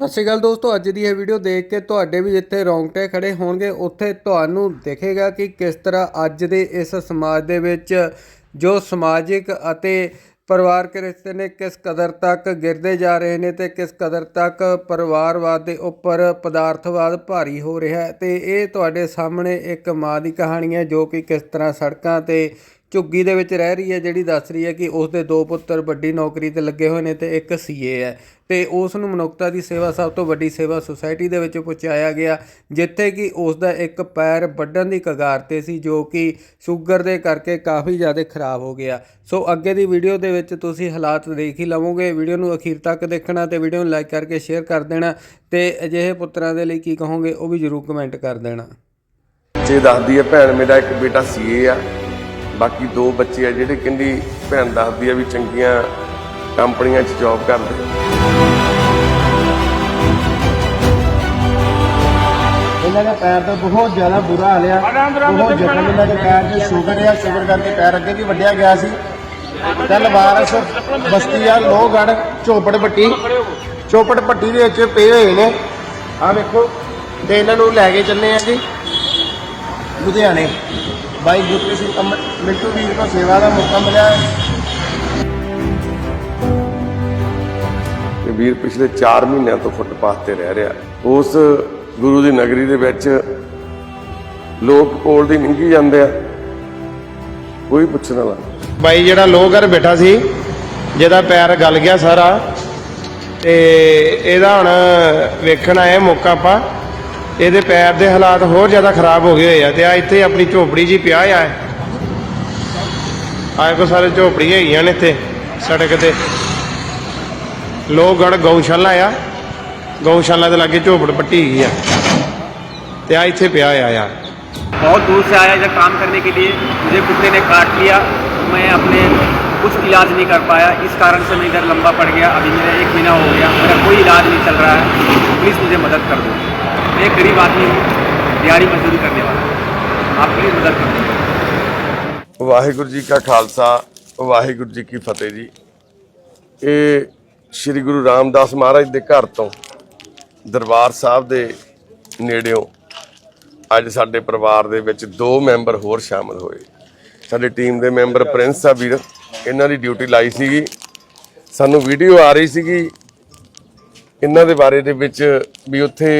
ਸਤਿ ਸ਼੍ਰੀ ਅਕਾਲ ਦੋਸਤੋ, ਅੱਜ ਦੀ ਇਹ ਵੀਡੀਓ ਦੇਖ ਕੇ ਤੁਹਾਡੇ ਵੀ ਜਿੱਥੇ ਰੌਂਗਟੇ ਖੜੇ ਹੋਣਗੇ। ਉੱਥੇ ਤੁਹਾਨੂੰ ਦਿਖੇਗਾ ਕਿ ਕਿਸ ਤਰ੍ਹਾਂ ਅੱਜ ਦੇ ਇਸ ਸਮਾਜ ਦੇ ਵਿੱਚ ਜੋ ਸਮਾਜਿਕ ਅਤੇ ਪਰਿਵਾਰਕ ਰਿਸ਼ਤੇ ਨੇ, ਕਿਸ ਕਦਰ ਤੱਕ ਗਿਰਦੇ ਜਾ ਰਹੇ ਨੇ ਤੇ ਕਿਸ ਕਦਰ ਤੱਕ ਪਰਿਵਾਰਵਾਦ ਦੇ ਉੱਪਰ ਪਦਾਰਥਵਾਦ ਭਾਰੀ ਹੋ ਰਿਹਾ ਹੈ। ਤੇ ਇਹ ਤੁਹਾਡੇ ਸਾਹਮਣੇ ਇੱਕ ਮਾਂ ਦੀ ਕਹਾਣੀ ਹੈ, ਜੋ ਕਿ ਕਿਸ ਤਰ੍ਹਾਂ ਸੜਕਾਂ ਤੇ ਝੁੱਗੀ ਦੇ ਵਿੱਚ ਰਹਿ ਰਹੀ ਹੈ, ਜਿਹੜੀ ਦੱਸ ਰਹੀ ਹੈ ਕਿ ਉਸ ਦੇ ਦੋ ਪੁੱਤਰ ਵੱਡੀ ਨੌਕਰੀ ਤੇ ਲੱਗੇ ਹੋਏ ਨੇ ਤੇ ਇੱਕ ਸੀਏ ਹੈ। ਤੇ ਉਸ ਨੂੰ ਮਨੁੱਖਤਾ ਦੀ ਸੇਵਾ ਸਭ ਤੋਂ ਵੱਡੀ ਸੇਵਾ ਸੁਸਾਇਟੀ ਦੇ ਵਿੱਚ ਪਹੁੰਚਾਇਆ ਗਿਆ, ਜਿੱਥੇ ਕਿ ਉਸ ਦਾ ਇੱਕ ਪੈਰ ਵੱਢਣ ਦੀ ਕਗਾਰ ਤੇ ਸੀ, ਜੋ ਕਿ ਸ਼ੂਗਰ ਦੇ ਕਰਕੇ ਕਾਫੀ ਜ਼ਿਆਦਾ ਖਰਾਬ ਹੋ ਗਿਆ। ਸੋ ਅੱਗੇ ਦੀ ਵੀਡੀਓ ਦੇ ਵਿੱਚ ਤੁਸੀਂ ਹਾਲਾਤ ਦੇਖ ਹੀ ਲਵੋਗੇ। ਵੀਡੀਓ ਨੂੰ ਅਖੀਰ ਤੱਕ ਦੇਖਣਾ ਤੇ ਵੀਡੀਓ ਨੂੰ ਲਾਈਕ ਕਰਕੇ ਸ਼ੇਅਰ ਕਰ ਦੇਣਾ ਤੇ ਅਜਿਹੇ ਪੁੱਤਰਾਂ ਦੇ ਲਈ ਕੀ ਕਹੋਗੇ ਉਹ ਵੀ ਜਰੂਰ ਕਮੈਂਟ ਕਰ ਦੇਣਾ। ਜੇ ਦੱਸਦੀ ਹੈ ਭੈਣ, ਮੇਰਾ ਇੱਕ ਬੇਟਾ ਸੀਏ ਆ। ਬਾਕੀ ਦੋ ਬੱਚੇ ਆ ਜਿਹੜੇ ਕਹਿੰਦੀ ਭੈਣ ਦੱਸਦੀ ਆ ਵੀ ਚੰਗੀਆਂ ਕੰਪਨੀਆਂ 'ਚ ਜੌਬ ਕਰਦੇ। ਇਹਨਾਂ ਦਾ ਪੈਰ ਤਾਂ ਬਹੁਤ ਜ਼ਿਆਦਾ ਬੁਰਾ ਹਾਲ ਆ। ਬਹੁਤ ਜ਼ਖਮ ਇਹਨਾਂ ਦੇ ਪੈਰ 'ਚ ਸ਼ੂਗਰ ਆ। ਸ਼ੂਗਰ ਕਰਕੇ ਪੈਰ ਅੱਗੇ ਵੀ ਵੱਢਿਆ ਗਿਆ ਸੀ। ਕੱਲ ਵਾਰਸ ਬਸਤੀ ਆ ਲੋਹਗੜ ਝੋਪੜ ਪੱਟੀ। ਚੋਪੜ ਪੱਟੀ ਦੇ ਵਿੱਚ ਪਏ ਹੋਏ ਨੇ। ਆ ਵੇਖੋ ਤੇ ਇਹਨਾਂ ਨੂੰ ਲੈ ਕੇ ਚੱਲੇ ਆ ਜੀ। ਲੁਧਿਆਣੇ। ਬਾਈ ਗੁਰਪ੍ਰੀਤ ਸਿੰਘ ਅੰਮ- ਮਿੰਟੂ ਵੀਰ ਕੋ ਸੇਵਾ ਦਾ ਮੌਕਾ ਮਿਲਿਆ ਹੈ। ਤੇ ਵੀਰ ਪਿਛਲੇ 4 ਮਹੀਨਿਆਂ ਤੋਂ ਫੁੱਟਪਾਥ ਤੇ ਰਹਿ ਰਿਹਾ ਉਸ ਗੁਰੂ ਦੀ ਨਗਰੀ ਦੇ ਵਿੱਚ ਲੋਕ ਕੋਲ ਦੀ ਨਿੰਗੀ ਜਾਂਦੇ ਆ ਕੋਈ ਪੁੱਛਣ ਵਾਲਾ। ਬਾਈ ਜਿਹੜਾ ਲੋਹਗੜ ਬੈਠਾ ਸੀ ਜਿਹਦਾ ਪੈਰ ਗਲ ਗਿਆ ਸਾਰਾ ਤੇ ਇਹਦਾ ਹੁਣ ਵੇਖਣ ਆਏ ਮੌਕਾ ਆਪਾਂ ਇਹਦੇ ਪੈਰ ਦੇ ਹਾਲਾਤ ਹੋਰ ਜ਼ਿਆਦਾ ਖਰਾਬ ਹੋ ਗਏ ਹੋਏ ਆ ਤੇ ਆ ਇੱਥੇ ਆਪਣੀ ਝੋਪੜੀ ਜੀ ਪਿਆ ਆ ਆਏ ਕੋ ਸਾਰੇ ਝੋਪੜੀਆਂ ਹੈਗੀਆਂ ਨੇ ਇੱਥੇ ਸੜਕ ਤੇ ਲੋਹਗੜ ਗਊਸ਼ਾਲਾ ਆ ਗਊਸ਼ਾਲਾ ਦੇ ਲਾਗੇ ਝੋਪੜ ਪੱਟੀ ਹੈਗੀ ਆ ਤੇ ਆ ਇੱਥੇ ਪਿਆ ਆ ਯਾਰ बहुत दूर से आया इधर काम करने के लिए मुझे कुत्ते ने काट लिया मैं अपने कुछ इलाज नहीं कर पाया इस कारण से मैं इधर लंबा पड़ गया अभी मेरा एक महीना हो गया मेरा कोई इलाज नहीं चल रहा है प्लीज़ मुझे मदद कर दो मैं एक गरीब आदमी हूँ दिहाड़ी मजदूरी करने वाला आप प्लीज़ मदद कर दो ਵਾਹਿਗੁਰੂ ਜੀ ਕਾ ਖਾਲਸਾ ਵਾਹਿਗੁਰੂ ਜੀ ਕੀ ਫਤਿਹ ਜੀ ਇਹ ਸ੍ਰੀ ਗੁਰੂ ਰਾਮਦਾਸ ਮਹਾਰਾਜ ਦੇ ਘਰ ਤੋਂ ਦਰਬਾਰ ਸਾਹਿਬ ਦੇ ਨੇੜਿਓਂ ਅੱਜ ਸਾਡੇ ਪਰਿਵਾਰ ਦੇ ਵਿੱਚ ਦੋ ਮੈਂਬਰ ਹੋਰ ਸ਼ਾਮਲ ਹੋਏ ਸਾਡੀ ਟੀਮ ਦੇ ਮੈਂਬਰ ਪ੍ਰਿੰਸ ਆ ਵੀਰ ਇਹਨਾਂ ਦੀ ਡਿਊਟੀ ਲਾਈ ਸੀਗੀ ਸਾਨੂੰ ਵੀਡੀਓ ਆ ਰਹੀ ਸੀਗੀ ਇਹਨਾਂ ਦੇ ਬਾਰੇ ਦੇ ਵਿੱਚ ਵੀ ਉੱਥੇ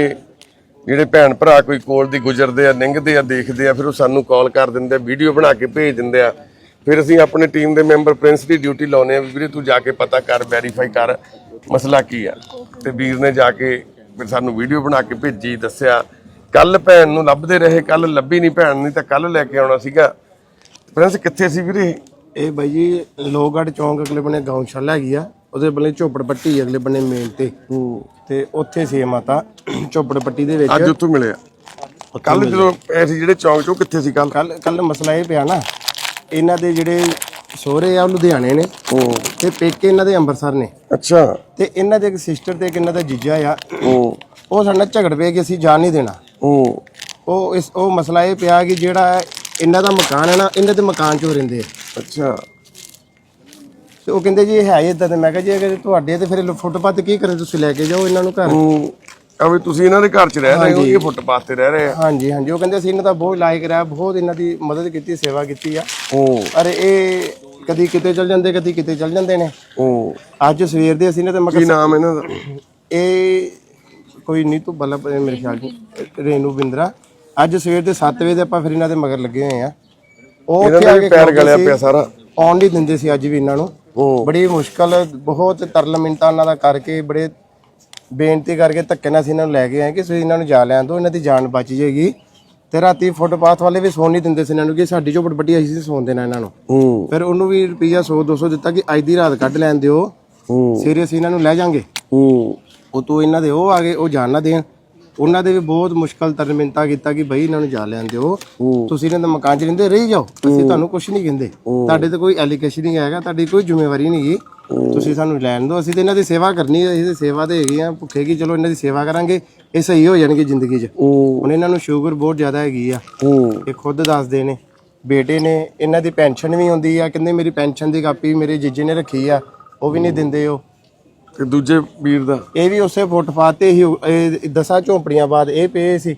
ਜਿਹੜੇ ਭੈਣ ਭਰਾ ਕੋਈ ਕੋਲ ਦੀ ਗੁਜ਼ਰਦੇ ਆ ਲੰਘਦੇ ਆ, ਦੇਖਦੇ ਆ, ਫਿਰ ਉਹ ਸਾਨੂੰ ਕਾਲ ਕਰ ਦਿੰਦੇ ਆ ਵੀਡੀਓ ਬਣਾ ਕੇ ਭੇਜ ਦਿੰਦੇ ਆ। ਫਿਰ ਅਸੀਂ ਆਪਣੇ ਟੀਮ ਦੇ ਮੈਂਬਰ ਪ੍ਰਿੰਸ ਦੀ ਡਿਊਟੀ ਲਾਉਨੇ ਆ ਵੀਰੇ ਤੂੰ ਜਾ ਕੇ ਪਤਾ ਕਰ ਵੈਰੀਫਾਈ ਕਰ, ਮਸਲਾ ਕੀ ਆ। ਤੇ ਵੀਰ ਨੇ ਜਾ ਕੇ ਫਿਰ ਸਾਨੂੰ ਵੀਡੀਓ ਬਣਾ ਕੇ ਭੇਜੀ, ਦੱਸਿਆ, ਕੱਲ ਭੈਣ ਨੂੰ ਲੱਭਦੇ ਰਹੇ, ਕੱਲ ਲੱਭੀ ਨਹੀਂ ਭੈਣ, ਨਹੀਂ ਤਾਂ ਕੱਲ ਲੈ ਕੇ ਆਉਣਾ ਸੀਗਾ। ਪ੍ਰਿੰਸ ਕਿੱਥੇ ਸੀ ਵੀਰੇ? ਇਹ ਬਾਈ ਜੀ, ਲੋਹਗੜ੍ਹ ਚੌਂਕ ਅਗਲੇ ਬੰਨੇ ਗਊਸ਼ਾਲਾ ਹੈਗੀ ਆ। ਉਹਦੇ ਬੰਨੇ ਝੋਪੜ ਪੱਟੀ ਅਗਲੇ ਬੰਨੇ ਮੇਨ ਤੇ। ਤੇ ਉੱਥੇ ਸੀ ਇਹ ਮਾਤਾ ਝੋਪੜ ਪੱਟੀ ਦੇ ਵਿੱਚ। ਅੱਜ ਉੱਥੋਂ ਮਿਲਿਆ ਕੱਲ ਜਦੋਂ ਐਸੀ ਜਿਹੜੇ ਚੌਂਕ ਚੋਂ ਕਿੱਥੇ ਸੀ ਕੱਲ ਕੱਲ ਕੱਲ ਮਸਲਾ ਇਹ ਪਿਆ ਨਾ ਇਹਨਾਂ ਦੇ ਜਿਹੜੇ ਸਹੁਰੇ ਆ ਉਹ ਲੁਧਿਆਣੇ ਨੇ। ਤੇ ਪੇਕੇ ਇਹਨਾਂ ਦੇ ਅੰਮ੍ਰਿਤਸਰ ਨੇ। ਅੱਛਾ। ਤੇ ਇਹਨਾਂ ਦੇ ਇੱਕ ਸਿਸਟਰ ਤੇ ਇੱਕ ਇਹਨਾਂ ਦਾ ਜੀਜਾ ਆ। ਉਹ ਉਹ ਸਾਡੇ ਨਾਲ ਝਗੜ ਪਏ ਕਿ ਅਸੀਂ ਜਾਣ ਨਹੀਂ ਦੇਣਾ। ਉਹ ਉਹ ਇਸ ਉਹ ਮਸਲਾ ਇਹ ਪਿਆ ਕਿ ਜਿਹੜਾ ਇਹਨਾਂ ਦਾ ਮਕਾਨ ਹੈ ਨਾ ਇਹਨਾਂ ਦੇ ਮਕਾਨ 'ਚ ਉਹ ਰਹਿੰਦੇ ਆ। ਅੱਛਾ। ਤੇ ਉਹ ਕਹਿੰਦੇ ਜੀ ਇਹ ਹੈ ਇਦਾਂ ਤੇ ਮੈਂ ਕਿਹਾ ਜੀ ਅਗਰ ਤੁਹਾਡੇ ਤੇ ਫਿਰ ਫੁੱਟਪਾਥ ਕੀ ਕਰੇ ਤੁਸੀਂ ਲੈ ਕੇ ਜਾਓ ਇਹਨਾਂ ਨੂੰ ਘਰ? ਉਹ ਆ ਵੀ ਤੁਸੀਂ ਇਹਨਾਂ ਦੇ ਘਰ 'ਚ ਰਹਿ ਰਹੇ ਹੋ ਇਹ ਫੁੱਟਪਾਥ ਤੇ ਰਹਿ ਰਹੇ ਆ? ਹਾਂਜੀ ਹਾਂਜੀ। ਉਹ ਕਹਿੰਦੇ ਅਸੀਂ ਇਹਨਾਂ ਦਾ ਬਹੁਤ ਲਾਇਕ ਰਿਹਾ ਬਹੁਤ ਇਹਨਾਂ ਦੀ ਮਦਦ ਕੀਤੀ ਸੇਵਾ ਕੀਤੀ ਆ। ਉਹ ਅਰੇ ਇਹ ਕਦੀ ਕਿਤੇ ਚਲ ਜਾਂਦੇ ਕਦੀ ਕਿਤੇ ਚਲ ਜਾਂਦੇ ਨੇ। ਉਹ ਅੱਜ ਸਵੇਰ ਦੇ ਅਸੀਂ ਇਹਨਾਂ ਤੇ ਕੀ ਮਗਰ ਨਾਮ ਇਹਨਾਂ ਦਾ? ਇਹ ਕੋਈ ਨਹੀਂ ਤੂੰ ਬੱਲਾ ਮੇਰੇ ਖਿਆਲ ਚ ਰੇਨੂ ਬਿੰਦਰਾ। ਅੱਜ ਸਵੇਰ ਦੇ 7 ਵਜੇ ਦੇ ਆਪਾਂ ਫਿਰ ਇਹਨਾਂ ਦੇ ਮਗਰ ਲੱਗੇ ਹੋਏ ਆ। ਉਹ ਇਹਨਾਂ ਉੱਥੇ ਦਾ ਆ ਵੀ ਕੇ ਪੈਰ ਖਲੋਤੇ ਗਲਿਆ ਸੀ, ਪਿਆ ਸਾਰਾ। ਆਉਣ ਨਹੀਂ ਦਿੰਦੇ ਸੀ ਅੱਜ ਵੀ ਇਹਨਾਂ ਨੂੰ। ਬੜੀ ਮੁਸ਼ਕਲ ਬਹੁਤ ਤਰਲ ਮਿੰਟਾਂ ਇਹਨਾਂ ਦਾ ਕਰਕੇ ਬੜੇ ਬੇਨਤੀ ਕਰਕੇ ਧੱਕੇ ਨਾਲ ਅਸੀਂ ਇਹਨਾਂ ਨੂੰ ਲੈ ਕੇ ਆਏ ਕਿ ਤੁਸੀਂ ਇਹਨਾਂ ਨੂੰ ਜਾ ਲੈਣ ਦਿਓ ਇਹਨਾਂ ਦੀ ਜਾਨ ਬਚ ਜਾਏਗੀ। ਤੇ ਰਾਤੀ ਫੁੱਟਪਾਥ ਵਾਲੇ ਵੀ ਸੌਣ ਨਹੀਂ ਦਿੰਦੇ ਸੀ ਇਹਨਾਂ ਨੂੰ ਕਿ ਸਾਡੀ ਝੋਪੜ ਵੱਡੀ ਅਸੀਂ ਸੌਣ ਦੇਣਾ ਇਹਨਾਂ ਨੂੰ। ਫਿਰ ਉਹਨੂੰ ਵੀ ਰੁਪਈਆ 100 200 ਦਿੱਤਾ ਕਿ ਅੱਜ ਦੀ ਰਾਤ ਕੱਢ ਲੈਣ ਦਿਓ। ਉਹ ਸਵੇਰੇ ਅਸੀਂ ਇਹਨਾਂ ਨੂੰ ਲੈ ਜਾਾਂਗੇ। ਉਹ ਉਹ ਤੋਂ ਇਹਨਾਂ ਦੇ ਉਹ ਆ ਗਏ ਉਹ ਜਾਣ ਨਾ ਦੇਣ। ਉਹਨਾਂ ਦੇ ਵੀ ਬਹੁਤ ਮੁਸ਼ਕਲ ਤਰਮਿੰਤਾ ਕੀਤਾ ਕਿ ਬਈ ਇਹਨਾਂ ਨੂੰ ਜਾ ਲੈਣ ਦਿਓ। ਤੁਸੀਂ ਇਹਨਾਂ ਦੇ ਮਕਾਨ 'ਚ ਰਹਿੰਦੇ ਰਹੀ ਜਾਓ। ਅਸੀਂ ਤੁਹਾਨੂੰ ਕੁਝ ਨਹੀਂ ਕਹਿੰਦੇ। ਤੁਹਾਡੇ ਤੇ ਕੋਈ ਐਲੀਗੇਸ਼ਨ ਨਹੀਂ ਹੈਗਾ ਤੁਹਾਡੀ ਕੋਈ ਜ਼ਿੰਮੇਵਾਰੀ ਨਹੀਂ ਗੀ। ਤੁਸੀਂ ਸਾਨੂੰ ਲੈਣ ਦਿਓ। ਅਸੀਂ ਤੇ ਇਹਨਾਂ ਦੀ ਸੇਵਾ ਕਰਨੀ ਹੈ ਅਸੀਂ ਸੇਵਾ ਤੇ ਹੈਗੇ ਆ ਭੁੱਖੇ ਕੀ ਚਲੋ ਇਹਨਾਂ ਦੀ ਸੇਵਾ ਕਰਾਂਗੇ ਇਹ ਸਹੀ ਹੋ ਜਾਣਗੇ ਜ਼ਿੰਦਗੀ 'ਚ। ਹੁਣ ਇਹਨਾਂ ਨੂੰ ਸ਼ੂਗਰ ਬਹੁਤ ਜ਼ਿਆਦਾ ਹੈਗੀ ਆ। ਇਹ ਖੁਦ ਦੱਸਦੇ ਨੇ। ਬੇਟੇ ਨੇ ਇਹਨਾਂ ਦੀ ਪੈਨਸ਼ਨ ਵੀ ਹੁੰਦੀ ਆ। ਕਹਿੰਦੇ ਮੇਰੀ ਪੈਨਸ਼ਨ ਦੀ ਕਾਪੀ ਮੇਰੇ ਜੀਜੇ ਨੇ ਰੱਖੀ ਆ। ਉਹ ਵੀ ਨਹੀਂ ਦਿੰਦੇ ਉਹ। ਤੇ ਦੂਜੇ ਵੀਰ ਦਾ। ਇਹ ਵੀ ਉਸੇ ਫੁੱਟਪਾਥ ਤੇ ਹੀ ਇਹ ਦਸਾਂ ਝੋਂਪੜੀਆਂ ਬਾਅਦ ਇਹ ਪਏ ਸੀ।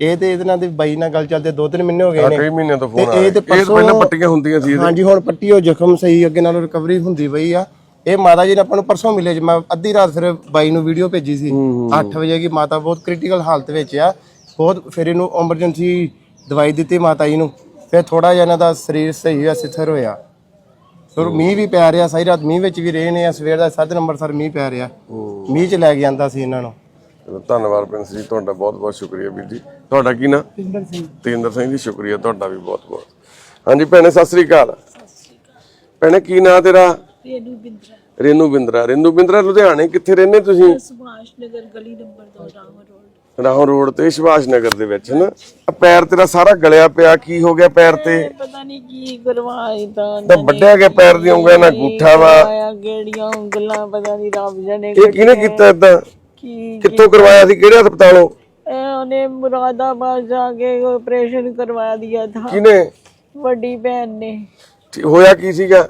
ਇਹ ਤੇ ਇਹਦੇ ਨਾਲ ਦੀ ਬਾਈ ਨਾਲ ਗੱਲ ਚੱਲਦੇ ਦੋ ਤਿੰਨ ਮਹੀਨੇ ਹੋ ਗਏ ਨੇ। ਕਈ ਮਹੀਨਿਆਂ ਤੋਂ ਫੋਨ ਆ ਇਹ ਤੇ ਪਹਿਲਾਂ ਪੱਟੀਆਂ ਹੁੰਦੀਆਂ ਸੀ ਹਾਂਜੀ ਹੁਣ ਪੱਟੀ ਹੋ ਜ਼ਖਮ ਸਹੀ ਅੱਗੇ ਨਾਲੋਂ ਰਿਕਵਰੀ ਹੁੰਦੀ ਪਈ ਆ। ਇਹ ਮਾਤਾ ਜੀ ਨੇ ਆਪਾਂ ਨੂੰ ਪਰਸੋਂ ਮਿਲੇ ਜੀ ਮੈਂ ਅੱਧੀ ਰਾਤ ਫਿਰ ਬਾਈ ਨੂੰ ਵੀਡੀਓ ਭੇਜੀ ਸੀ। 8 ਵਜੇ ਕੀ ਮਾਤਾ ਬਹੁਤ ਕ੍ਰਿਟੀਕਲ ਹਾਲਤ ਵਿੱਚ ਆ। ਬਹੁਤ ਫਿਰ ਇਹਨੂੰ ਐਮਰਜੈਂਸੀ ਦਵਾਈ ਦਿੱਤੀ ਮਾਤਾ ਜੀ ਨੂੰ। ਫਿਰ ਥੋੜਾ ਜਿਹਾ ਇਹਨਾਂ ਦਾ ਸਰੀਰ ਸਹੀ ਹੋਇਆ ਸਿਥਰ ਹੋਇਆ। ਫਿਰ ਮੀਂਹ ਵੀ ਪੈ ਰਿਹਾ ਸਾਰੀ ਰਾਤ ਮੀਂਹ ਵਿੱਚ ਵੀ ਰਹੇ ਨੇ ਆ ਸਵੇਰ ਦਾ ਸਾਢੇ ਨੰਬਰ ਸਰ ਮੀਂਹ ਪੈ ਰਿਹਾ। ਮੀਂਹ ਚ ਲੈ ਕੇ ਆਂਦਾ ਸੀ ਇਹਨਾਂ ਨੂੰ। ਚਲੋ ਧੰਨਵਾਦ ਪ੍ਰਿੰਸ ਜੀ ਤੁਹਾਡਾ ਬਹੁਤ ਬਹੁਤ ਸ਼ੁਕਰੀਆ ਵੀਰ ਜੀ। ਤੁਹਾਡਾ ਕੀ ਨਾਮ ਤੇਂਦਰ ਸਿੰਘ। ਤੇਂਦਰ ਸਿੰਘ ਜੀ ਸ਼ੁਕਰੀਆ ਤੁਹਾਡਾ ਵੀ ਬਹੁਤ ਬਹੁਤ। ਹਾਂਜੀ ਭੈਣੇ ਸਤਿ ਸ੍ਰੀ ਅਕਾਲ। ਭੈਣੇ ਕੀ ਨਾਂ ਤੇਰਾ? ਰੇਨੂ ਬਿੰਦਰਾ। ਰੇਨੂ ਬਿੰਦਰਾ। ਰੇਨੂ ਬਿੰਦਰਾ ਲੁਧਿਆਣੇ ਕਿੱਥੇ ਰਹਿੰਦੇ ਤੁਸੀਂ? ਸੁਭਾਸ਼ ਨਗਰ ਗਲੀ number 2 Ram road. Rahon road ਤੇ ਸੁਭਾਸ਼ ਨਗਰ ਦੇ ਵਿੱਚ ਆਹ ਪੈਰ ਤੇਰਾ ਸਾਰਾ ਗਲਿਆ ਪਿਆ ਕੀ ਹੋ ਗਿਆ ਪੈਰ ਤੇ? ਪਤਾ ਨਹੀਂ ਕੀ ਕਰਵਾਇਆ ਤਾਂ ਤਾਂ ਵੱਡਿਆ ਗਿਆ ਪੈਰ ਦੀ ਉਂਗਲਾਂ ਨਾਲ ਗੁੱਠਾ ਵਾ? ਆਇਆ ਗੇੜੀਆਂ ਉਂਗਲਾਂ ਪਤਾ ਨਹੀਂ ਰੱਬ ਜਾਣੇ ਇਹ ਕਿਹਨੇ ਕੀਤਾ ਇਦਾਂ ਕੀ ਕਿੱਥੋਂ ਕਰਵਾਇਆ ਸੀ? ਕਿਹੜੇ ਹਸਪਤਾਲੋਂ? ਇਹ ਉਹਨੇ ਮੁਰਾਦਾਬਾਦ ਜਾ ਕੇ ਆਪਰੇਸ਼ਨ ਕਰਵਾ ਦਿया था ਕਿਹਨੇ? ਵੱਡੀ ਭੈਣ ਨੇ। ਠੀਕ- ਹੋਇਆ ਕੀ ਸੀਗਾ?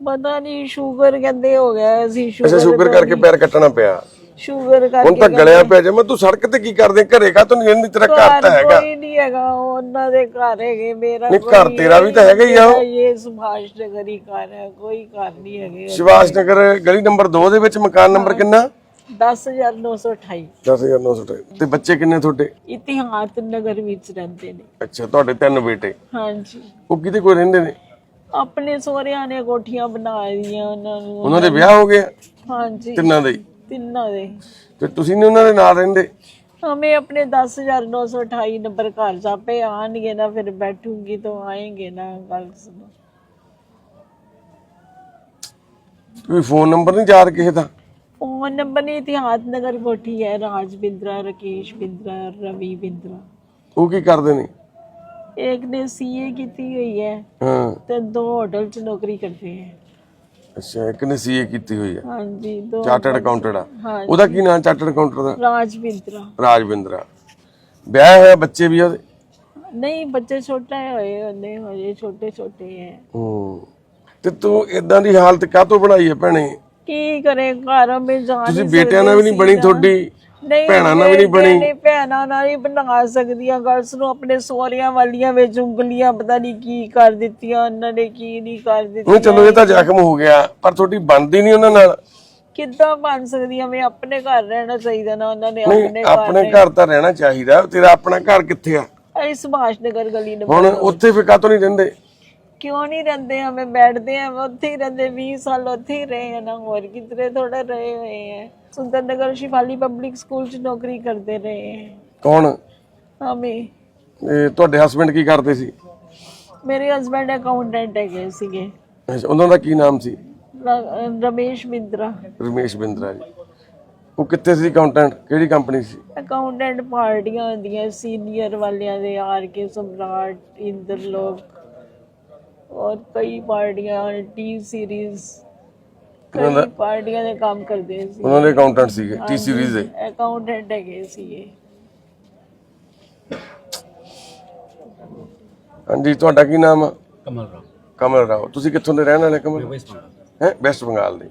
ਪਤਾ ਨਹੀਂ ਸ਼ੂਗਰ ਕਹਿੰਦੇ ਹੋ ਗਿਆ ਸੀ ਅੱਛਾ ਸ਼ੂਗਰ ਸ਼ੂਗਰ ਕਰਕੇ ਪੈਰ ਕੱਟਣਾ ਪਿਆ। ਸ਼ੂਗਰ ਹੁਣ ਕਰਕੇ ਤਾਂ ਗਲਿਆ ਪਿਆ ਜੇ। ਮੈਂ ਤੂੰ ਸੜਕ ਤੇ ਕੀ ਕਰਦੇ? ਘਰੇ ਕਾ ਤੂੰ ਨਹੀਂ ਤੇਰਾ ਘਰ ਤਾਂ ਹੈਗਾ। ਕੋਈ ਨਹੀਂ ਹੈਗਾ ਉਹਨਾਂ ਦੇ ਘਰ ਹੈਗੇ ਮੇਰਾ ਨਹੀਂ, ਘਰ ਤੇਰਾ ਵੀ ਤਾਂ ਹੈਗਾ ਹੀ ਆ। ਇਹ ਸੁਭਾਸ਼ ਨਗਰ ਹੀ ਘਰ ਹੈ ਕੋਈ ਘਰ ਨਹੀਂ ਹੈਗੇ। ਸ਼ਿਵਾਸ਼ ਨਗਰ ਗਲੀ ਨੰਬਰ 2 ਦੇ ਵਿੱਚ ਮਕਾਨ ਨੰਬਰ ਕਿੰਨਾ? 10928 10900 ਤੇ ਬੱਚੇ ਕਿੰਨੇ ਤੁਹਾਡੇ? ਇਤਿਹਾਸ ਨਗਰ ਵਿੱਚ ਰਹਿੰਦੇ ਨੇ। ਅੱਛਾ ਤੁਹਾਡੇ ਤਿੰਨ ਬੇਟੇ। ਹਾਂਜੀ। ਉਹ ਕਿਤੇ ਕੋਈ ਰਹਿੰਦੇ ਨੇ? ਆਪਣੇ ਸਹੁਰਿਆਂ ਨੇ ਕੋਠੀਆਂ ਬਣਾ ਦੀਆਂ ਉਹਨਾਂ ਨੂੰ। ਉਹਨਾਂ ਦੇ ਵਿਆਹ ਹੋ ਗਏ ਹਾਂਜੀ। ਤਿੰਨਾਂ ਦੇ? ਤਿੰਨਾਂ ਦੇ ਤੇ ਤੁਸੀਂ ਨਹੀਂ ਉਹਨਾਂ ਦੇ ਨਾਲ ਰਹਿੰਦੇ हमें अपने दस हजार नौ सौ अठाई नंबर घर छापे आएंगे ना फिर बैठूंगी तो आएंगे ना गल सुनो ਤੁਸੀਂ ਫੋਨ ਨੰਬਰ ਨਹੀਂ ਯਾਦ ਕਿਸੇ ਦਾ फोन नंबर नहीं इतिहास नगर कोठी है राज बिंद्रा राकेश बिंद्रा रवि बिंद्रा ਉਹ ਕੀ ਕਰਦੇ ਨੇ एक ने सीए की हुई है ਹਾਂ तो दो होटल च नौकरी करते हैं ਅੱਛਾ ਇੱਕ ਨੇ ਸੀਏ ਕੀਤੀ ਹੋਈ ਹੈ ਹਾਂਜੀ ਦੋ ਚਾਰਟਰਡ ਅਕਾਊਂਟਡ ਆ। ਉਹਦਾ ਕੀ ਨਾਮ ਚਾਰਟਰਡ ਅਕਾਊਂਟਡ ਦਾ? ਰਾਜਵਿੰਦਰਾ। ਰਾਜਵਿੰਦਰਾ। ਵਿਆਹ ਹੋਇਆ ਬੱਚੇ ਵੀ ਉਹਦੇ? ਨਹੀਂ ਬੱਚੇ ਛੋਟੇ ਹੋਏ ਉਹਨੇ ਹਜੇ ਛੋਟੇ ਛੋਟੇ ਹੈ। ਹੂੰ ਤੇ ਤੂੰ ਇਦਾਂ ਦੀ ਹਾਲਤ ਕਾਹਤੋਂ ਬਣਾਈ ਹੈ ਭੈਣੇ? ਕੀ ਕਰੇ ਘਰ ਮੇ ਜਾਣ ਤੁਸੀਂ ਬੇਟਿਆਂ ਨਾਲ ਵੀ ਨਹੀਂ ਬਣੀ ਤੁਹਾਡੀ? ਨਹੀਂ ਨਾਲ ਵੀ ਨਹੀਂ ਬਣੀ। ਨਹੀਂ ਭੈਣਾਂ ਨਾਲ ਹੀ ਬਣਾ ਸਕਦੀਆਂ। ਗਰਸ ਨੂੰ ਆਪਣੇ ਸੋਹਰਿਆਂ ਵਾਲੀਆਂ ਵਿੱਚ ਉਂਗਲੀਆਂ ਪਤਾ ਨਹੀਂ ਕੀ ਕਰ ਦਿੱਤੀਆਂ ਉਹਨਾਂ ਨੇ ਕੀ ਨਹੀਂ ਕਰ ਦਿੱਤੀਆਂ। ਨਹੀਂ ਚਲੋ ਇਹ ਤਾਂ ਜ਼ਖਮ ਹੋ ਗਿਆ ਪਰ ਤੁਹਾਡੀ ਬਣਦੀ ਨਹੀਂ ਉਹਨਾਂ ਨਾਲ। ਕਿੱਦਾਂ ਬਣ ਸਕਦੀਆਂ? ਮੈਂ ਆਪਣੇ ਘਰ ਰਹਿਣਾ ਚਾਹੀਦਾ ਨਾ ਉਹਨਾਂ ਨੇ ਆਪਣੇ ਘਰ ਆਪਣੇ ਘਰ ਤਾਂ ਰਹਿਣਾ ਚਾਹੀਦਾ ਤੇਰਾ ਆਪਣਾ ਘਰ ਕਿੱਥੇ ਆ? ਅਸੀਂ ਸੁਭਾਸ਼ ਨਗਰ ਗਲੀ ਨੰਬਰ ਹੁਣ ਉੱਥੇ ਫਿਰ ਕਾਹਤੋਂ ਨਹੀਂ ਰਹਿੰਦੇ? ਕਿਉਂ ਨਹੀਂ ਰਹਿੰਦੇ? ਹਮੇ ਬੈਠਦੇ ਆ ਉੱਥੇ ਹੀ ਰਹਿੰਦੇ 20 ਸਾਲ ਉੱਥੇ ਹੀ ਰਹੇ ਆ ਨਾ ਹੋਰ ਕਿਧਰੇ ਥੋੜਾ ਰਹੇ ਹੋਏ ਆ। सुंदर नगर शिवाली पब्लिक स्कूल ਚ ਨੌਕਰੀ ਕਰਦੇ ਰਹੇ हैं ਕੌਣ ਹਮੇ ਇਹ ਤੁਹਾਡੇ ਹਸਬੰਡ ਕੀ ਕਰਦੇ ਸੀ ਮੇਰੇ ਹਸਬੰਡ ਅਕਾਊਂਟੈਂਟ ਹੈਗੇ ਸੀਗੇ ਅੱਛਾ, ਉਹਨਾਂ ਦਾ ਕੀ ਨਾਮ ਸੀ ਰ- ਰਮੇਸ਼ ਮਿੰਦਰਾ ਰਮੇਸ਼ ਬਿੰਦਰਾ ਜੀ ਉਹ ਕਿੱਥੇ ਸੀ ਅਕਾਊਂਟੈਂਟ ਕਿਹੜੀ ਕੰਪਨੀ ਸੀ ਅਕਾਊਂਟੈਂਟ ਪਾਰਟੀਆਂ ਹੁੰਦੀਆਂ ਸੀਨੀਅਰ ਵਾਲਿਆਂ ਦੇ ਆਰ ਕੇ ਸਮਰਾਟ ਇੰਦਰਲੋਕ ਔਰ ਕਈ ਪਾਰਟੀਆਂ ਟੀ ਸੀਰੀਜ਼ ਕਈ ਪਾਰਟੀਆਂ ਦੇ ਕੰਮ ਕਰਦੇ ਸੀ। ਉਹਨਾਂ ਦੇ ਅਕਾਊਂਟੈਂਟ ਸੀਗੇ ਟੀ ਸੀਰੀਜ਼ ਦੇ। ਅਕਾਊਂਟੈਂਟ ਹੈਗੇ ਸੀ ਇਹ ਹਾਂਜੀ ਤੁਹਾਡਾ ਕੀ ਨਾਮ? ਆ ਕਮਲ ਰਾਓ। ਕਮਲ ਰਾਓ। ਤੁਸੀਂ ਕਿੱਥੋਂ ਦੇ ਰਹਿਣ ਵਾਲੇ ਕਮਲ? ਹੈ? ਵੈਸਟ ਬੰਗਾਲ ਦੇ।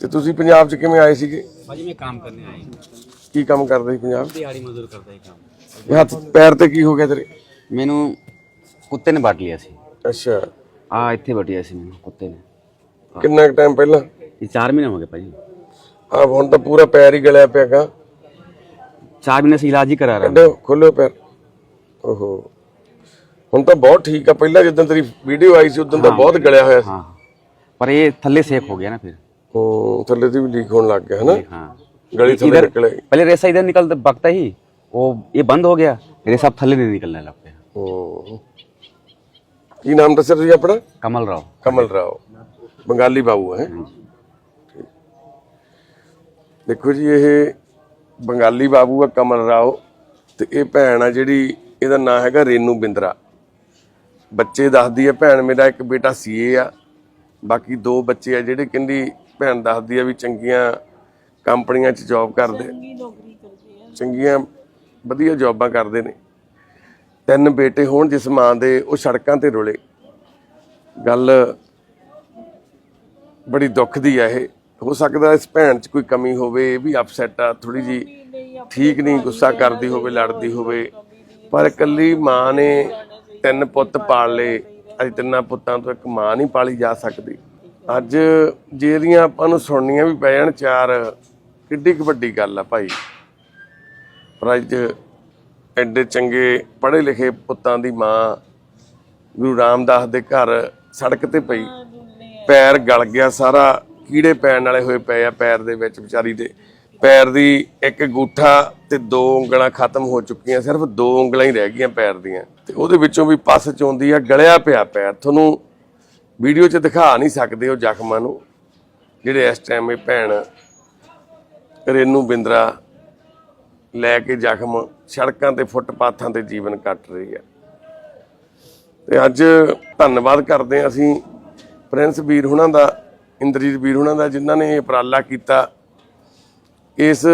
ਤੇ ਤੁਸੀਂ ਪੰਜਾਬ 'ਚ ਕਿਵੇਂ ਆਏ ਸੀਗੇ? ਭਾਜੀ ਮੈਂ ਕੰਮ ਕਰਨੇ ਆਇਆ ਕੀ ਕੰਮ ਕਰਦੇ ਸੀ ਪੰਜਾਬ? 'ਚ? ਦਿਹਾੜੀ ਮਜ਼ਦੂਰ ਕਰਦਾ ਹੀ ਕੰਮ। ਇਹ ਹੱਥ ਪੈਰ ਤੇ ਕੀ ਹੋ ਗਿਆ ਤੇਰੇ? ਮੈਨੂੰ ਕੁੱਤੇ ਨੇ ਵੱਢ ਲਿਆ ਸੀ। ਅੱਛਾ। ਆ ਇੱਥੇ ਵੱਢਿਆ ਸੀ ਮੈਨੂੰ ਕੁੱਤੇ ਨੇ। ਕਿੰਨਾ ਟਾਈਮ ਪਹਿਲਾਂ ਇਹ 4 ਮਹੀਨੇ ਹੋ ਗਏ ਭਾਜੀ ਆ ਹੁਣ ਤਾਂ ਪੂਰਾ ਪੈਰ ਹੀ ਗਲਿਆ ਪਿਆ ਗਾ 4 ਮਹੀਨੇ से इलाज ही करा रहा हूँ ਕੱਢੋ ਖੋਲੋ ਪੈਰ ਓਹੋ ਹੁਣ ਤਾਂ ਬਹੁਤ ਠੀਕ ਆ ਪਹਿਲਾਂ ਜਦੋਂ ਤੇਰੀ ਵੀਡੀਓ ਆਈ ਸੀ ਉਦੋਂ ਤਾਂ ਬਹੁਤ ਗਲਿਆ ਹੋਇਆ ਸੀ हाँ पर ये थल्ले सेक हो गया ना फिर ਹੂੰ ਥੱਲੇ ਦੀ ਵੀ ਲੀਕ ਹੋਣ ਲੱਗ ਗਿਆ ਹਨਾ हाँ ਗਲੀ ਥੱਲੇ इधर ਨਿਕਲੇ पहले रेसा इधर निकलता बगता ही वो ये बंद हो गया रेसा अब थल्ले नहीं निकलने लग गया ਹੂੰ ਕੀ ਨਾਮ ਦੱਸਿਆ ਤੁਸੀਂ ਆਪਣਾ कमल राव ਕਮਲ ਰਾਓ ਬੰਗਾਲੀ ਬਾਬੂ ਹੈ। ਦੇਖੋ ਜੀ ਇਹ ਬੰਗਾਲੀ ਬਾਬੂ ਆ ਕਮਲ ਰਾਓ ਤੇ ਇਹ ਭੈਣ ਆ ਜਿਹੜੀ ਇਹਦਾ ਨਾਂ ਹੈਗਾ ਰੇਨੂ ਬਿੰਦਰਾ। ਬੱਚੇ ਦੱਸਦੀ ਹੈ ਭੈਣ ਮੇਰਾ ਇੱਕ ਬੇਟਾ ਸੀਏ ਆ। ਬਾਕੀ ਦੋ ਬੱਚੇ ਆ ਜਿਹੜੇ ਕਹਿੰਦੀ ਭੈਣ ਦੱਸਦੀ ਆ ਵੀ ਚੰਗੀਆਂ ਕੰਪਨੀਆਂ 'ਚ ਜੌਬ ਕਰਦੇ। ਚੰਗੀਆਂ ਵਧੀਆ ਜੌਬਾਂ ਕਰਦੇ ਨੇ। ਤਿੰਨ ਬੇਟੇ ਹੋਣ ਜਿਸ ਮਾਂ ਦੇ ਉਹ ਸੜਕਾਂ ਤੇ ਰੁਲੇ। ਗੱਲ ਬੜੀ ਦੁੱਖ ਦੀ ਆ ਇਹ। ਹੋ ਸਕਦਾ ਇਸ ਭੈਣ 'ਚ ਕੋਈ ਕਮੀ ਹੋਵੇ ਇਹ ਵੀ ਅਪਸੈਟ ਆ ਥੋੜੀ ਜੀ ਠੀਕ ਨਹੀਂ ਗੁੱਸਾ ਕਰਦੀ ਹੋਵੇ ਲੜਦੀ ਹੋਵੇ। ਪਰ ਇਕੱਲੀ ਮਾਂ ਨੇ ਤਿੰਨ ਪੁੱਤ ਪਾਲ ਲਏ। ਅੱਜ ਤਿੰਨਾਂ ਪੁੱਤਾਂ ਤੋਂ ਇੱਕ ਮਾਂ ਨਹੀਂ ਪਾਲੀ ਜਾ ਸਕਦੀ। ਅੱਜ ਜਿਹੜੀਆਂ ਆਪਾਂ ਨੂੰ ਸੁਣਨੀਆਂ ਵੀ ਪੈ ਜਾਣ ਚਾਰ ਕਿੱਡੀ ਕੁ ਵੱਡੀ ਗੱਲ ਆ ਭਾਈ। ਪਰ ਅੱਜ ਐਡੇ ਚੰਗੇ ਪੜ੍ਹੇ ਲਿਖੇ ਪੁੱਤਾਂ ਦੀ ਮਾਂ ਗੁਰੂ ਰਾਮਦਾਸ ਦੇ ਘਰ ਸੜਕ ਤੇ ਪਈ। ਪੈਰ ਗਲ ਗਿਆ, ਸਾਰਾ ਕੀੜੇ ਪੈਣ ਵਾਲੇ ਹੋਏ ਪਏ ਆ ਪੈਰ ਦੇ ਵਿੱਚ ਵਿਚਾਰੀ ਦੇ। ਪੈਰ ਦੀ ਇੱਕ ਅੰਗੂਠਾ ਤੇ ਦੋ ਉਂਗਲਾਂ ਖਤਮ ਹੋ ਚੁੱਕੀਆਂ, ਸਿਰਫ ਦੋ ਉਂਗਲਾਂ ਹੀ ਰਹਿ ਗਈਆਂ ਪੈਰ ਦੀਆਂ। ਤੇ ਉਹਦੇ ਵਿੱਚੋਂ ਵੀ ਪਸ ਚੋਂਦੀ ਆ, ਗਲਿਆ ਪਿਆ ਪੈਰ। ਤੁਹਾਨੂੰ ਵੀਡੀਓ 'ਚ ਦਿਖਾ ਨਹੀਂ ਸਕਦੇ ਉਹ ਜ਼ਖਮਾਂ ਨੂੰ, ਜਿਹੜੇ ਇਸ ਟਾਈਮ ਇਹ ਭੈਣ ਰੇਨੂ ਬਿੰਦਰਾ ਲੈ ਕੇ ਜ਼ਖਮ ਸੜਕਾਂ ਤੇ ਫੁੱਟਪਾਥਾਂ ਤੇ ਜੀਵਨ ਕੱਟ ਰਹੀ ਹੈ ਤੇ ਅੱਜ ਧੰਨਵਾਦ ਕਰਦੇ ਹਾਂ ਅਸੀਂ ਪ੍ਰਿੰਸ ਵੀਰ ਹੁਣਾਂ ਦਾ, ਇੰਦਰਜੀਤ ਵੀਰ ਹੁਣਾਂ ਦਾ, ਜਿਨ੍ਹਾਂ ਨੇ ਇਹ ਉਪਰਾਲਾ ਕੀਤਾ, ਇਸ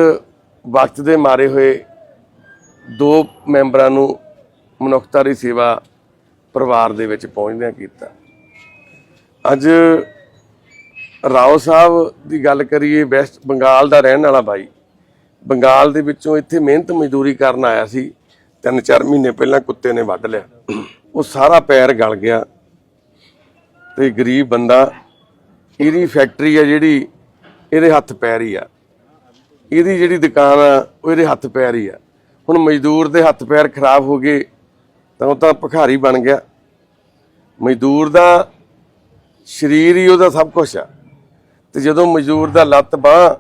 ਵਕਤ ਦੇ ਮਾਰੇ ਹੋਏ ਦੋ ਮੈਂਬਰਾਂ ਨੂੰ ਮਨੁੱਖਤਾ ਦੀ ਸੇਵਾ ਪਰਿਵਾਰ ਦੇ ਵਿੱਚ ਪਹੁੰਚਦਿਆਂ ਕੀਤਾ। ਅੱਜ ਰਾਓ ਸਾਹਿਬ ਦੀ ਗੱਲ ਕਰੀਏ, ਵੈਸਟ ਬੰਗਾਲ ਦਾ ਰਹਿਣ ਵਾਲਾ ਬਾਈ, ਬੰਗਾਲ ਦੇ ਵਿੱਚੋਂ ਇੱਥੇ ਮਿਹਨਤ ਮਜ਼ਦੂਰੀ ਕਰਨ ਆਇਆ ਸੀ ਤਿੰਨ ਚਾਰ ਮਹੀਨੇ ਪਹਿਲਾਂ ਕੁੱਤੇ ਨੇ ਵੱਢ ਲਿਆ। ਉਹ ਸਾਰਾ ਪੈਰ ਗਲ ਗਿਆ। ਤੇ ਗਰੀਬ ਬੰਦਾ ਇਹਦੀ ਫੈਕਟਰੀ ਆ ਜਿਹੜੀ ਇਹਦੇ ਹੱਥ ਪੈਰ ਹੀ ਆ। ਇਹਦੀ ਜਿਹੜੀ ਦੁਕਾਨ ਆ, ਉਹ ਇਹਦੇ ਹੱਥ ਪੈਰ ਹੀ ਆ। ਹੁਣ ਮਜ਼ਦੂਰ ਦੇ ਹੱਥ ਪੈਰ ਖਰਾਬ ਹੋ ਗਏ, ਤਾਂ ਉਹ ਤਾਂ ਭਿਖਾਰੀ ਬਣ ਗਿਆ। ਮਜ਼ਦੂਰ ਦਾ ਸਰੀਰ ਹੀ ਉਹਦਾ ਸਭ ਕੁਝ ਆ। ਤੇ ਜਦੋਂ ਮਜ਼ਦੂਰ ਦਾ ਲੱਤ ਬਾਹ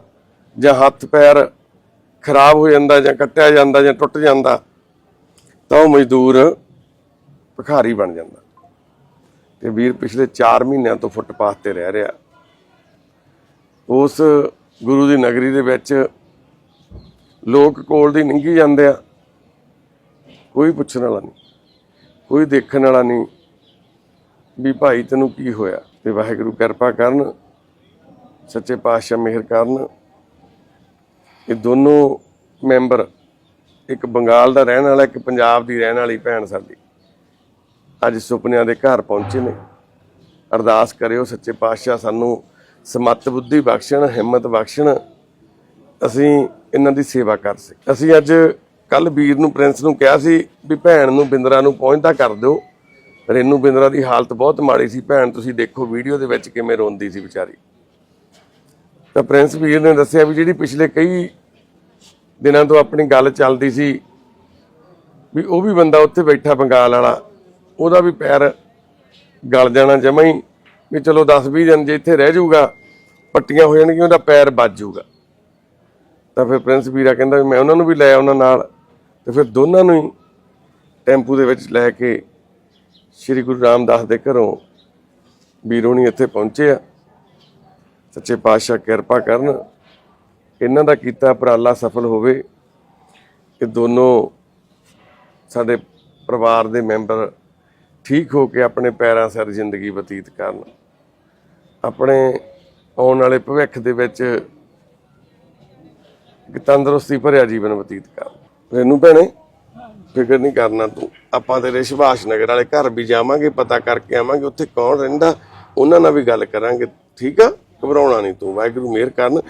ਜਾਂ ਹੱਥ ਪੈਰ ਖਰਾਬ ਹੋ ਜਾਂਦਾ ਜਾਂ ਕੱਟਿਆ ਜਾਂਦਾ ਜਾਂ ਟੁੱਟ ਜਾਂਦਾ, ਤਾਂ ਉਹ ਮਜ਼ਦੂਰ ਭਿਖਾਰੀ ਬਣ ਜਾਂਦਾ। ਤੇ ਵੀਰ ਪਿਛਲੇ 4 ਮਹੀਨਿਆਂ ਤੋਂ ਫੁੱਟਪਾਥ ਤੇ ਰਹਿ ਰਿਹਾ। ਉਸ ਗੁਰੂ ਦੀ ਨਗਰੀ ਦੇ ਵਿੱਚ ਲੋਕ ਕੋਲ ਦੀ ਲੰਘੀ ਜਾਂਦੇ ਆ। ਕੋਈ ਪੁੱਛਣ ਵਾਲਾ ਨਹੀਂ, ਕੋਈ ਦੇਖਣ ਵਾਲਾ ਨਹੀਂ ਵੀ ਭਾਈ ਤੈਨੂੰ ਕੀ ਹੋਇਆ? ਤੇ ਵਾਹਿਗੁਰੂ ਕਿਰਪਾ ਕਰਨ, ਸੱਚੇ ਪਾਤਸ਼ਾਹ ਮਿਹਰ ਕਰਨ ਇਹ ਦੋਨੋਂ ਮੈਂਬਰ ਇੱਕ ਬੰਗਾਲ ਦਾ ਰਹਿਣ ਵਾਲਾ, ਇੱਕ ਪੰਜਾਬ ਦੀ ਰਹਿਣ ਵਾਲੀ ਭੈਣ ਸਾਡੀ। ਅੱਜ ਸੁਪਨਿਆਂ ਦੇ ਘਰ ਪਹੁੰਚੇ ਨੇ। ਅਰਦਾਸ ਕਰਿਓ ਸੱਚੇ ਪਾਤਸ਼ਾਹ ਸਾਨੂੰ ਸਮੱਤ ਬੁੱਧੀ ਬਖਸ਼ਣ, ਹਿੰਮਤ ਬਖਸ਼ਣ। ਅਸੀਂ ਇਹਨਾਂ ਦੀ ਸੇਵਾ ਕਰ ਸਕ, ਅਸੀਂ ਅੱਜ ਕੱਲ ਵੀਰ ਨੂੰ, ਪ੍ਰਿੰਸ ਨੂੰ ਕਿਹਾ ਸੀ ਵੀ ਭੈਣ ਨੂੰ, ਬਿੰਦਰਾ ਨੂੰ ਪਹੁੰਚਦਾ ਕਰ ਦਿਓ। ਰੇਨੂ ਬਿੰਦਰਾ ਦੀ ਹਾਲਤ ਬਹੁਤ ਮਾੜੀ ਸੀ। ਭੈਣ, ਤੁਸੀਂ ਦੇਖੋ ਵੀਡੀਓ ਦੇ ਵਿੱਚ ਕਿਵੇਂ ਰੋਂਦੀ ਸੀ ਵਿਚਾਰੀ। ਤਾਂ ਪ੍ਰਿੰਸ ਵੀਰ ਨੇ ਦੱਸਿਆ ਵੀ ਜਿਹੜੀ ਪਿਛਲੇ ਕਈ ਦਿਨਾਂ ਤੋਂ ਆਪਣੀ ਗੱਲ ਚੱਲਦੀ ਸੀ ਵੀ ਉਹ ਵੀ ਬੰਦਾ ਉੱਥੇ ਬੈਠਾ ਬੰਗਾਲ ਵਾਲਾ ਉਹਦਾ ਵੀ ਪੈਰ ਗਲ ਜਾਣਾ ਜਮਾਂ ਹੀ ਵੀ ਚਲੋ 10-20 ਦਿਨ ਜੇ ਇੱਥੇ ਰਹਿ ਜਾਊਗਾ, ਪੱਟੀਆਂ ਹੋ ਜਾਣਗੀਆਂ, ਉਹਦਾ ਪੈਰ ਵੱਜ ਜਾਊਗਾ। ਤਾਂ ਫਿਰ ਪ੍ਰਿੰਸ ਵੀਰਾ ਕਹਿੰਦਾ ਵੀ ਮੈਂ ਉਹਨਾਂ ਨੂੰ ਵੀ ਲੈ ਉਹਨਾਂ ਨਾਲ, ਤੇ ਫਿਰ ਦੋਨਾਂ ਨੂੰ ਹੀ ਟੈਂਪੂ ਦੇ ਵਿੱਚ ਲੈ ਕੇ ਸ੍ਰੀ ਗੁਰੂ ਰਾਮਦਾਸ ਦੇ ਘਰੋਂ ਵੀਰੋਣੀ ਇੱਥੇ ਪਹੁੰਚੇ ਆ। ਸੱਚੇ ਪਾਤਸ਼ਾਹ ਕਿਰਪਾ ਕਰਨ, ਇਹਨਾਂ ਦਾ ਕੀਤਾ ਉਪਰਾਲਾ ਸਫਲ ਹੋਵੇ ਇਹ ਦੋਨੋਂ ਸਾਡੇ ਪਰਿਵਾਰ ਦੇ ਮੈਂਬਰ ਠੀਕ ਹੋ ਕੇ ਆਪਣੇ ਪੈਰਾਂ ਸਿਰ ਜ਼ਿੰਦਗੀ ਬਤੀਤ ਕਰਨ। ਆਪਣੇ ਆਉਣ ਵਾਲੇ ਭਵਿੱਖ ਦੇ ਵਿੱਚ ਇੱਕ ਤੰਦਰੁਸਤੀ ਭਰਿਆ ਜੀਵਨ ਬਤੀਤ ਕਰਨ ਰੇਨੂ ਭੈਣੇ, ਫਿਕਰ ਨਹੀਂ ਕਰਨਾ ਤੂੰ। ਆਪਾਂ ਤੇਰੇ ਸੁਭਾਸ਼ ਨਗਰ ਵਾਲੇ ਘਰ ਵੀ ਜਾਵਾਂਗੇ, ਪਤਾ ਕਰਕੇ ਆਵਾਂਗੇ ਉੱਥੇ ਕੌਣ ਰਹਿੰਦਾ। ਉਹਨਾਂ ਨਾਲ ਵੀ ਗੱਲ ਕਰਾਂਗੇ। ਠੀਕ ਆ? ਘਬਰਾਉਣਾ ਨਹੀਂ ਤੂੰ। ਵਾਹਿਗੁਰੂ ਮਿਹਰ ਕਰਨ।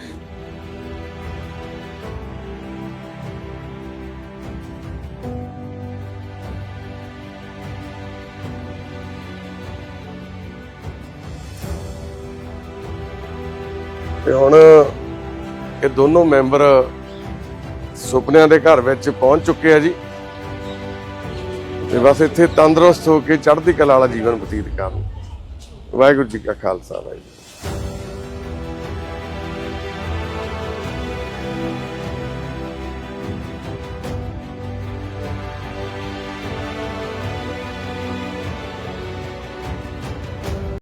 ਤੇ ਹੁਣ ਇਹ ਦੋਨੋਂ ਮੈਂਬਰ ਸੁਪਨਿਆਂ ਦੇ ਘਰ ਵਿੱਚ ਪਹੁੰਚ ਚੁੱਕੇ ਆ ਜੀ। ਤੇ ਬਸ ਇੱਥੇ ਤੰਦਰੁਸਤ ਹੋ ਕੇ ਚੜ੍ਹਦੀ ਕਲਾ ਵਾਲਾ ਜੀਵਨ ਬਤੀਤ ਕਰਨ। ਵਾਹਿਗੁਰੂ ਜੀ ਕਾ ਖਾਲਸਾ, ਵਾਹਿਗੁਰੂ